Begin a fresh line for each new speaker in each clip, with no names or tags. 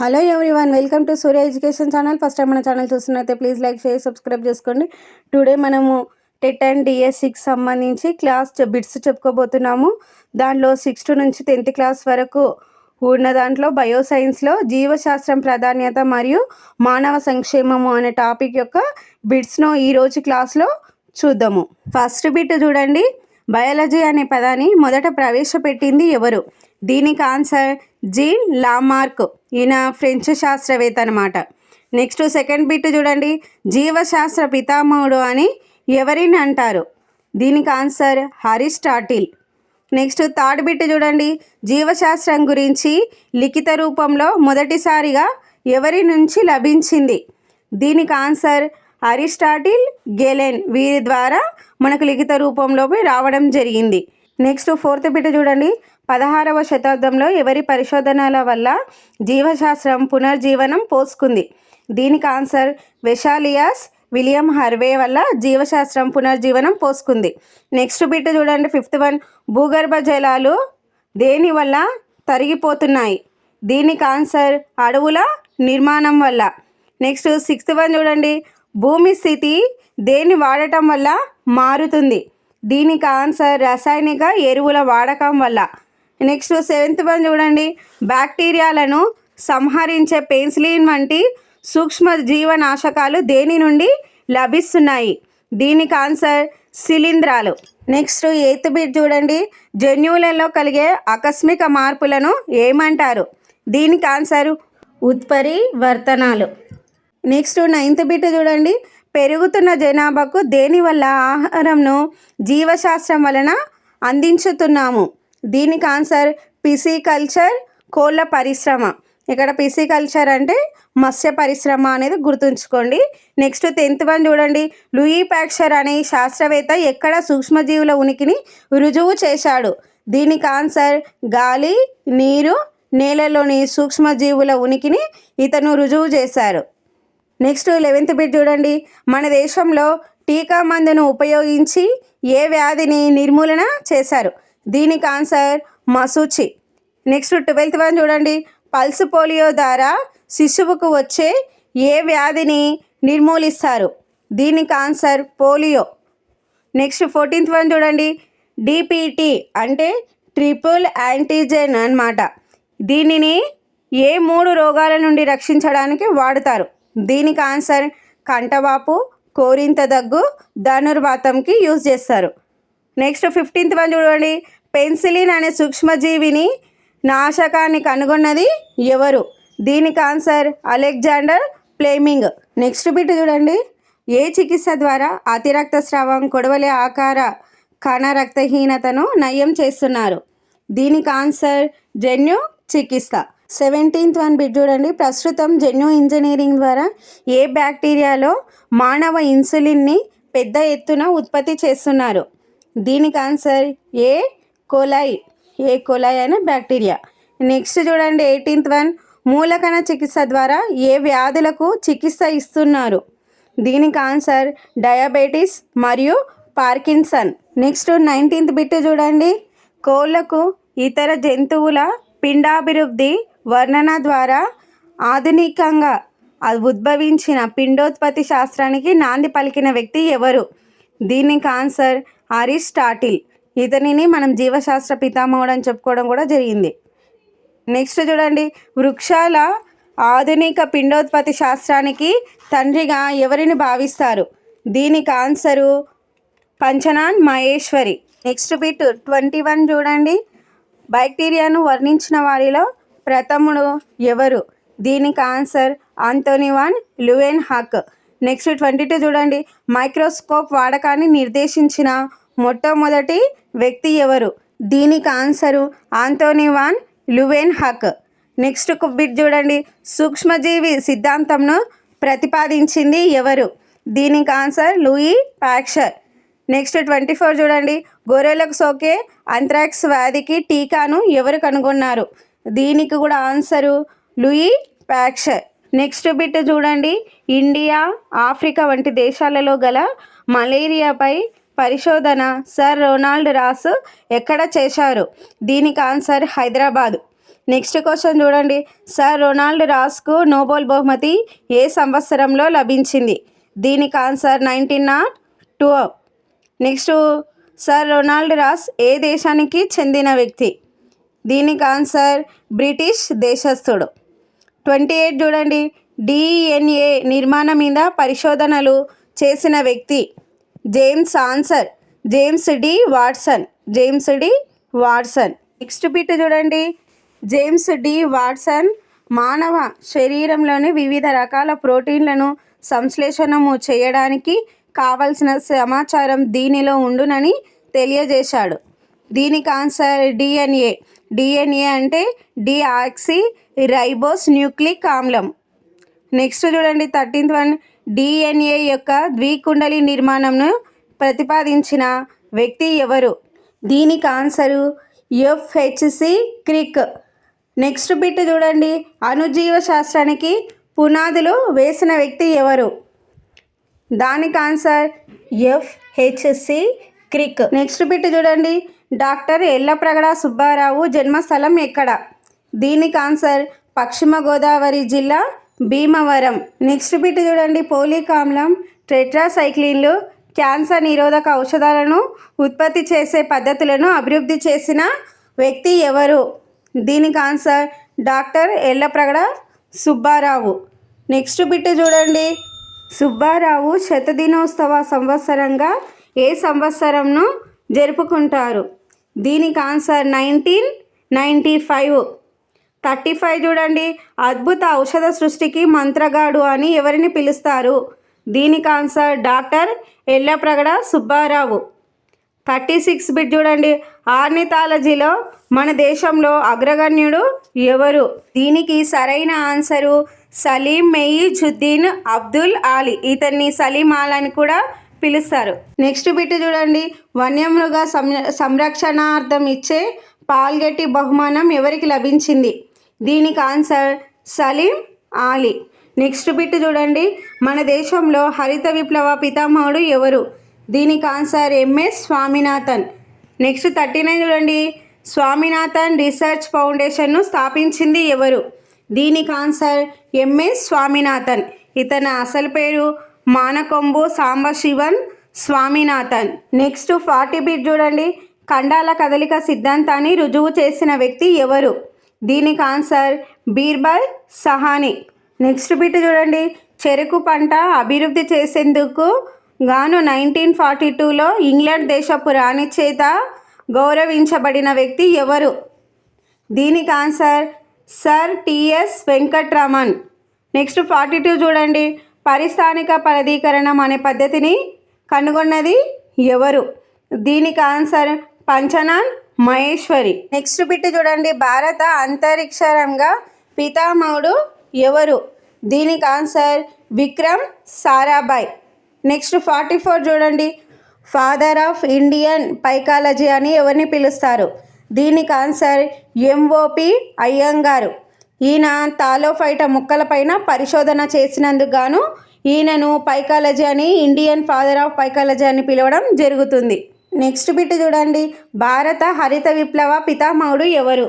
Hello everyone welcome to Surya education channel. First time మన channel చూస్తున్నైతే please like share subscribe చేసుకోండి. Today మనము TET and డిఎస్సికి సంబంధించి క్లాస్ బిట్స్ చెప్పుకోబోతున్నాము. దాంట్లో సిక్స్త్ నుంచి టెన్త్ క్లాస్ వరకు ఉన్న దాంట్లో బయోసైన్స్లో జీవశాస్త్రం ప్రాధాన్యత మరియు మానవ సంక్షేమము అనే టాపిక్ యొక్క బిట్స్ను ఈరోజు క్లాస్లో చూద్దాము. ఫస్ట్ బిట్ చూడండి. బయాలజీ అనే పదాన్ని మొదట ప్రవేశపెట్టింది ఎవరు? దీనికి ఆన్సర్ జీన్ లామార్క్. ఈయన ఫ్రెంచ్ శాస్త్రవేత్త అనమాట నెక్స్ట్ సెకండ్ బిట్ చూడండి. జీవశాస్త్ర పితామహుడు అని ఎవరిని అంటారు? దీనికి answer Aristotle next third bit చూడండి. జీవశాస్త్రం గురించి లిఖిత రూపంలో మొదటిసారిగా ఎవరి నుంచి లభించింది? దీనికి ఆన్సర్ అరిస్టాటిల్ గెలెన్. వీరి ద్వారా మనకు లిఖిత రూపంలోకి రావడం జరిగింది. నెక్స్ట్ ఫోర్త్ బిట్ చూడండి. పదహారవ శతాబ్దంలో ఎవరి పరిశోధనల వల్ల జీవశాస్త్రం పునర్జీవనం పోసుకుంది? దీనికి ఆన్సర్ వెషాలియాస్ విలియం హర్వే వల్ల జీవశాస్త్రం పునర్జీవనం పోసుకుంది. నెక్స్ట్ బిట్ చూడండి ఫిఫ్త్ వన్. భూగర్భ జలాలు దేని వల్ల తరిగిపోతున్నాయి? దీనికి ఆన్సర్ అడవుల నిర్మాణం వల్ల. నెక్స్ట్ సిక్స్త్ వన్ చూడండి భూమి స్థితి దేని వాడటం వల్ల మారుతుంది? దీనికి ఆన్సర్ రసాయనిక ఎరువుల వాడకం వల్ల. నెక్స్ట్ సెవెంత్ వన్ చూడండి. బ్యాక్టీరియాలను సంహరించే పెన్సిలిన్ వంటి సూక్ష్మ జీవనాశకాలు దేని నుండి లభిస్తున్నాయి? దీనికి ఆన్సర్ శిలీంధ్రాలు. నెక్స్ట్ ఎయిత్ బిట్ చూడండి. జన్యువులలో కలిగే ఆకస్మిక మార్పులను ఏమంటారు? దీనికి ఆన్సర్ ఉత్పరివర్తనాలు. నెక్స్ట్ నైన్త్ బిట్ చూడండి. పెరుగుతున్న జనాభాకు దేనివల్ల ఆహారంను జీవశాస్త్రం వలన అందించుతున్నాము? దీనికి ఆన్సర్ పిసికల్చర్ కోళ్ళ పరిశ్రమ. ఇక్కడ పిసికల్చర్ అంటే మత్స్య పరిశ్రమ అనేది గుర్తుంచుకోండి. నెక్స్ట్ టెన్త్ వన్ చూడండి. లూయి ప్యాక్చర్ అనే శాస్త్రవేత్త ఎక్కడ సూక్ష్మజీవుల ఉనికిని రుజువు చేశాడు? దీనికి ఆన్సర్ గాలి నీరు నేలలోని సూక్ష్మజీవుల ఉనికిని ఇతను రుజువు చేశారు. నెక్స్ట్ లెవెన్త్ బిట్ చూడండి. మన దేశంలో టీకా మందును ఉపయోగించి ఏ వ్యాధిని నిర్మూలన చేశారు? దీనికి ఆన్సర్ మసూచి. నెక్స్ట్ ట్వెల్త్ వన్ చూడండి. పల్స్ పోలియో ద్వారా శిశువుకు వచ్చే ఏ వ్యాధిని నిర్మూలిస్తారు? దీనికి answer polio. Next fourteenth one చూడండి. డిపిటి అంటే ట్రిపుల్ యాంటీజెన్ అన్నమాట. దీనిని ఏ మూడు రోగాల నుండి రక్షించడానికి వాడతారు? దీనికి ఆన్సర్ కంటవాపు కోరింత దగ్గు ధనుర్వాతంకి యూజ్ చేస్తారు. నెక్స్ట్ ఫిఫ్టీన్త్ వన్ చూడండి. పెన్సిలిన్ అనే సూక్ష్మజీవిని నాశకాన్ని కనుగొన్నది ఎవరు? దీనికి answer Alexander Fleming next bit చూడండి. ఏ చికిత్స ద్వారా అతి రక్తస్రావం కొడవలి ఆకార కణ రక్తహీనతను నయం చేస్తున్నారు? దీనికి ఆన్సర్ జన్యు చికిత్స. సెవెంటీన్త్ వన్ బిట్ చూడండి. ప్రస్తుతం జన్యు ఇంజనీరింగ్ ద్వారా ఏ బ్యాక్టీరియాలో మానవ ఇన్సులిన్ని పెద్ద ఎత్తున ఉత్పత్తి చేస్తున్నారు? దీనికి ఆన్సర్ ఏ కోలాయి ఏ కోలాయి అనే బ్యాక్టీరియా. నెక్స్ట్ చూడండి ఎయిటీన్త్ వన్ మూలకణ చికిత్స ద్వారా ఏ వ్యాధులకు చికిత్స ఇస్తున్నారు? దీనికి ఆన్సర్ డయాబెటీస్ మరియు పార్కిన్సన్. నెక్స్ట్ నైన్టీన్త్ బిట్ చూడండి. కోళ్ళకు ఇతర జంతువుల పిండాభివృద్ధి వర్ణన ద్వారా ఆధునికంగా ఉద్భవించిన పిండోత్పత్తి శాస్త్రానికి నాంది పలికిన వ్యక్తి ఎవరు? దీనికి ఆన్సర్ అరిస్టాటిల్. ఇతనిని మనం జీవశాస్త్ర పితామహుడు అని చెప్పుకోవడం కూడా జరిగింది. నెక్స్ట్ చూడండి. వృక్షాల ఆధునిక పిండోత్పత్తి శాస్త్రానికి తండ్రిగా ఎవరిని భావిస్తారు? దీనికి answer Panchanan Maheshwari. Next bit twenty one చూడండి. బ్యాక్టీరియాను వర్ణించిన వారిలో ప్రథముడు ఎవరు? దీనికి answer Antonie van Leeuwenhoek next twenty two చూడండి. మైక్రోస్కోప్ వాడకాన్ని నిర్దేశించిన మొట్టమొదటి వ్యక్తి ఎవరు? దీనికి answer Antonie van Leeuwenhoek. Next bit చూడండి. సూక్ష్మజీవి సిద్ధాంతంను ప్రతిపాదించింది ఎవరు? దీనికి answer Louis Pasteur next twenty four చూడండి. గొర్రెలకు సోకే అంత్రాక్స్ వ్యాధికి టీకాను ఎవరు కనుగొన్నారు? దీనికి కూడా answer Louis Pasteur next bit చూడండి. ఇండియా ఆఫ్రికా వంటి దేశాలలో గల మలేరియాపై పరిశోధన సర్ రొనాల్డ్ రాస్ ఎక్కడ చేశారు? దీనికి ఆన్సర్ హైదరాబాదు. నెక్స్ట్ క్వశ్చన్ చూడండి. సర్ రొనాల్డ్ రాస్కు నోబెల్ బహుమతి ఏ సంవత్సరంలో లభించింది? దీనికి answer nineteen nought two next sir Ronald Ross ఏ దేశానికి చెందిన వ్యక్తి? దీనికి ఆన్సర్ బ్రిటిష్ దేశస్థుడు. ట్వంటీ ఎయిట్ చూడండి. డిఎన్ఏ నిర్మాణం మీద పరిశోధనలు చేసిన వ్యక్తి. James answer James D Watson James D Watson next bit చూడండి. జేమ్స్ డి వాట్సన్ మానవ శరీరంలోని వివిధ రకాల ప్రోటీన్లను సంశ్లేషణము చేయడానికి కావలసిన సమాచారం దీనిలో ఉండునని తెలియజేశాడు. దీనికి ఆన్సర్ డిఎన్ఏ డిఎన్ఏ అంటే డిఆక్సీ రైబోస్ న్యూక్లిక్ ఆమ్లం. నెక్స్ట్ చూడండి థర్టీన్త్ వన్ డిఎన్ఏ యొక్క ద్వికుండలి నిర్మాణంను ప్రతిపాదించిన వ్యక్తి ఎవరు? దీనికి answer F H C Crick. Next bit చూడండి. అణుజీవ శాస్త్రానికి పునాదులు వేసిన వ్యక్తి ఎవరు? దానికి answer F H C Crick. Next bit చూడండి. డాక్టర్ ఎల్లప్రగడ సుబ్బారావు జన్మస్థలం ఎక్కడ? దీనికి ఆన్సర్ పశ్చిమ గోదావరి జిల్లా భీమవరం. నెక్స్ట్ బిట్ చూడండి. పోలికామ్లం టెట్రాసైక్లిన్లు క్యాన్సర్ నిరోధక ఔషధాలను ఉత్పత్తి చేసే పద్ధతులను అభివృద్ధి చేసిన వ్యక్తి ఎవరు? దీనికి answer doctor Yellapragada Subbarao. Next bit చూడండి. సుబ్బారావు శతదినోత్సవ సంవత్సరంగా ఏ సంవత్సరంను జరుపుకుంటారు? దీనికి answer nineteen ninety five. Thirty five చూడండి. అద్భుత ఔషధ సృష్టికి మంత్రగాడు అని ఎవరిని పిలుస్తారు? దీనికి answer doctor Yellapragada Subbarao. Thirty six bit చూడండి. ఆర్నిథాలజీలో మన దేశంలో అగ్రగణ్యుడు ఎవరు? దీనికి సరైన ఆన్సరు సలీం మెయిజుద్దీన్ అబ్దుల్ ఆలీ ఇతన్ని సలీం ఆల్ అని కూడా పిలుస్తారు. నెక్స్ట్ బిట్ చూడండి. వన్యమృగ సంరక్షణార్థం ఇచ్చే పాల్గెట్టి బహుమానం ఎవరికి లభించింది? దీనికి answer Salim Ali next bit చూడండి. మన దేశంలో హరిత విప్లవ పితామహుడు ఎవరు? దీనికి answer MS Swaminathan. Next thirty nine చూడండి. స్వామినాథన్ రీసెర్చ్ ఫౌండేషన్ను స్థాపించింది ఎవరు? దీనికి ఆన్సర్ ఎంఎస్ స్వామినాథన్. ఇతని అసలు పేరు Mankombu Sambasivan Swaminathan. Next forty bit చూడండి. ఖండాల కదలిక సిద్ధాంతాన్ని రుజువు చేసిన వ్యక్తి ఎవరు? దీనికి answer Birbal Sahni. Next bit చూడండి. చెరుకు పంట అభివృద్ధి చేసేందుకు గాను నైన్టీన్ ఫార్టీ టూలో ఇంగ్లాండ్ దేశపు రాణి చేత గౌరవించబడిన వ్యక్తి ఎవరు? దీనికి answer sir TS Venkatraman next forty two చూడండి. పరిస్థానిక ఫలదీకరణం అనే పద్ధతిని కనుగొన్నది ఎవరు? దీనికి answer Panchanan Maheshwari. Next bit చూడండి. భారత అంతరిక్ష రంగ పితామహుడు ఎవరు? దీనికి answer Vikram Sarabhai. Next forty four చూడండి. ఫాదర్ ఆఫ్ ఇండియన్ పైకాలజీ అని ఎవరిని పిలుస్తారు? దీనికి ఆన్సర్ ఎంఓపి అయ్యంగారు. ఈయన తాలోఫైట ముక్కలపైన పరిశోధన చేసినందుకు గాను ఈయనను పైకాలజీ అని ఇండియన్ ఫాదర్ ఆఫ్ పైకాలజీ అని పిలవడం జరుగుతుంది. నెక్స్ట్ బిట్ చూడండి. భారత హరిత విప్లవ పితామహుడు ఎవరు?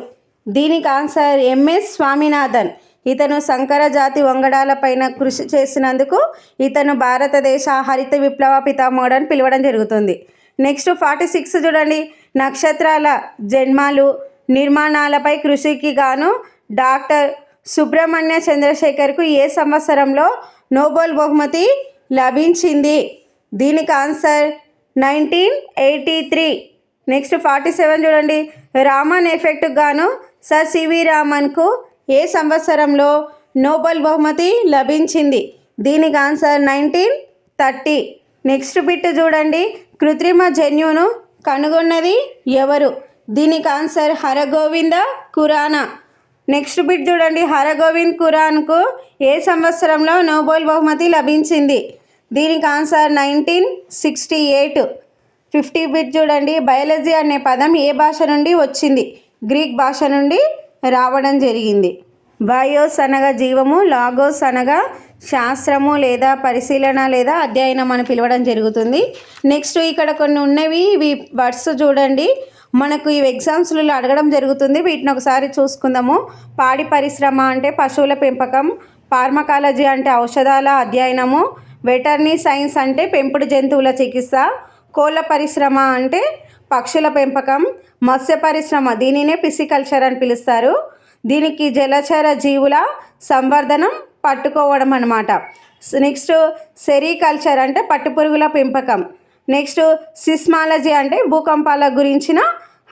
దీనికి ఆన్సర్ ఎంఎస్ స్వామినాథన్. ఇతను సంకర జాతి వంగడాలపైన కృషి చేసినందుకు ఇతను భారతదేశ హరిత విప్లవ పితామహుడు అని పిలవడం జరుగుతుంది. నెక్స్ట్ ఫార్టీ సిక్స్ చూడండి. నక్షత్రాల జన్మాలు నిర్మాణాలపై కృషికి గాను డాక్టర్ సుబ్రహ్మణ్య చంద్రశేఖర్కు ఏ సంవత్సరంలో నోబెల్ బహుమతి లభించింది? దీనికి answer nineteen eighty three. Next forty seven చూడండి. రామన్ ఎఫెక్ట్ గాను సర్ సివి రామన్కు ఏ సంవత్సరంలో నోబెల్ బహుమతి లభించింది? దీనికి answer nineteen thirty. Next bit చూడండి. కృత్రిమ జన్యును కనుగొన్నది ఎవరు? దీనికి answer Hargobind Khorana. Next bit చూడండి. హరగోవింద్ ఖురాన్కు ఏ సంవత్సరంలో నోబెల్ బహుమతి లభించింది? దీనికి answer nineteen sixty eight. Fifty bit చూడండి. బయాలజీ అనే పదం ఏ భాష నుండి వచ్చింది? గ్రీక్ భాష నుండి రావడం జరిగింది. బయోస్ అనగా జీవము లాగోస్ అనగా శాస్త్రము లేదా పరిశీలన లేదా అధ్యయనం అని పిలవడం జరుగుతుంది. నెక్స్ట్ ఇక్కడ కొన్ని ఉన్నవి. ఇవి వర్డ్స్ చూడండి. మనకు ఈ ఎగ్జామ్స్లలో అడగడం జరుగుతుంది. వీటిని ఒకసారి చూసుకుందాము. పాడి పరిశ్రమ అంటే పశువుల పెంపకం ఫార్మకాలజీ అంటే ఔషధాల అధ్యయనము వెటర్నరీ సైన్స్ అంటే పెంపుడు జంతువుల చికిత్స కోళ్ళ పరిశ్రమ అంటే పక్షుల పెంపకం మత్స్య పరిశ్రమ దీనినే పిసికల్చర్ అని పిలుస్తారు. దీనికి జలచర జీవుల సంవర్ధనం పట్టుకోవడం అనమాట నెక్స్ట్ సెరికల్చర్ అంటే పట్టుపురుగుల పెంపకం. నెక్స్ట్ సిస్మాలజీ అంటే భూకంపాల గురించిన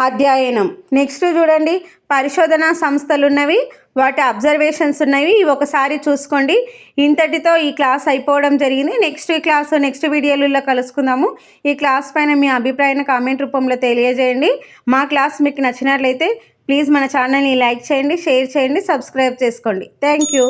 అధ్యయనం. నెక్స్ట్ చూడండి పరిశోధన సంస్థలు ఉన్నవి వాటి అబ్జర్వేషన్స్ ఉన్నవి ఇవి ఒకసారి చూసుకోండి. ఇంతటితో ఈ క్లాస్ అయిపోవడం జరిగింది. నెక్స్ట్ ఈ క్లాస్ నెక్స్ట్ వీడియోలలో కలుసుకుందాము. ఈ క్లాస్ పైన మీ అభిప్రాయాన్ని కామెంట్ రూపంలో తెలియజేయండి. మా క్లాస్ మీకు నచ్చినట్లయితే ప్లీజ్ మన ఛానల్ని లైక్ చేయండి షేర్ చేయండి సబ్స్క్రైబ్ చేసుకోండి. Thank you.